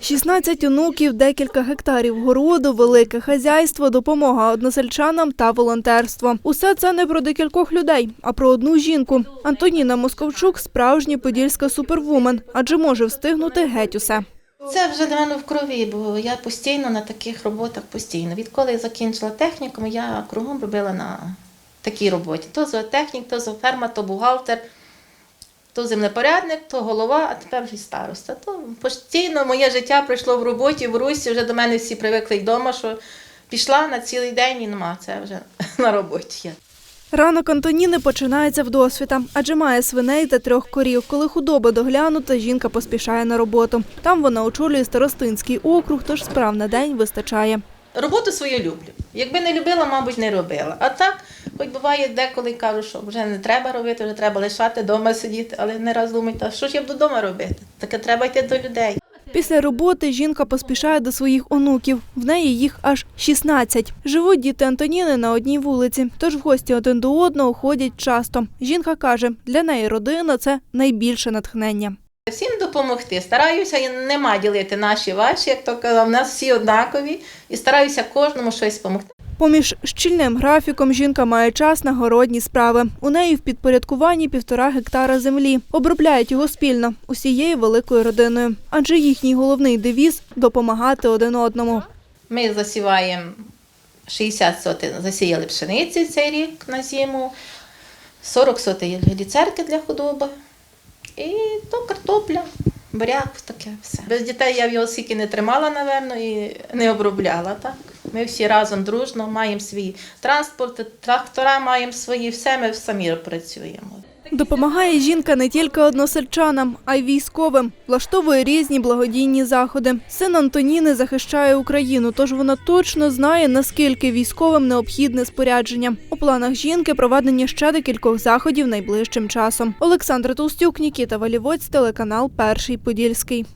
16 онуків, декілька гектарів городу, велике хазяйство, допомога односельчанам та волонтерство. Усе це не про декількох людей, а про одну жінку. Антоніна Московчук справжня подільська супервумен, адже може встигнути геть усе. Це вже для мене в крові, бо я постійно на таких роботах постійно. Відколи я закінчила технікум, я кругом робила на такій роботі. То зоотехнік, то зооферма, то бухгалтер, то землепорядник, то голова, а тепер вже й староста. То постійно моє життя пройшло в роботі, в русі. Вже до мене всі привикли й вдома, що пішла на цілий день і нема. Це вже на роботі. я. Ранок Антоніни починається вдосвіта, адже має свиней та трьох корів. Коли худоба доглянута, жінка поспішає на роботу. Там вона очолює старостинський округ, тож справ на день вистачає. Роботу свою люблю. Якби не любила, мабуть, не робила. А так, хоч буває деколи кажу, що вже не треба робити, вже треба лишати вдома сидіти, але не раз думаю, та що ж я буду вдома робити? Таке треба йти до людей. Після роботи жінка поспішає до своїх онуків. В неї їх аж 16. Живуть діти Антоніни на одній вулиці, тож в гості один до одного ходять часто. Жінка каже, для неї родина це найбільше натхнення. Всім допомогти. Стараюся і нема ділити наші ваші, як то казав, у нас всі однакові, і стараюся кожному щось допомогти. Поміж щільним графіком жінка має час на городні справи. У неї в підпорядкуванні півтора гектара землі. Обробляють його спільно усією великою родиною. Адже їхній головний девіз допомагати один одному. Ми засіваємо 60 сотень, засіяли пшениці цей рік на зиму, 40 сотень ліцерки для худоби, і то картопля, буряк, таке все. Без дітей я його скільки не тримала, напевно, і не обробляла. Так? Ми всі разом дружно маємо свій транспорт, трактора маємо свої, все ми самі працюємо. Допомагає жінка не тільки односельчанам, а й військовим. Влаштовує різні благодійні заходи. Син Антоніни захищає Україну, тож вона точно знає, наскільки військовим необхідне спорядження. У планах жінки проведення ще декількох заходів найближчим часом. Олександра Толстюк, Нікіта Валівоць, телеканал Перший Подільський.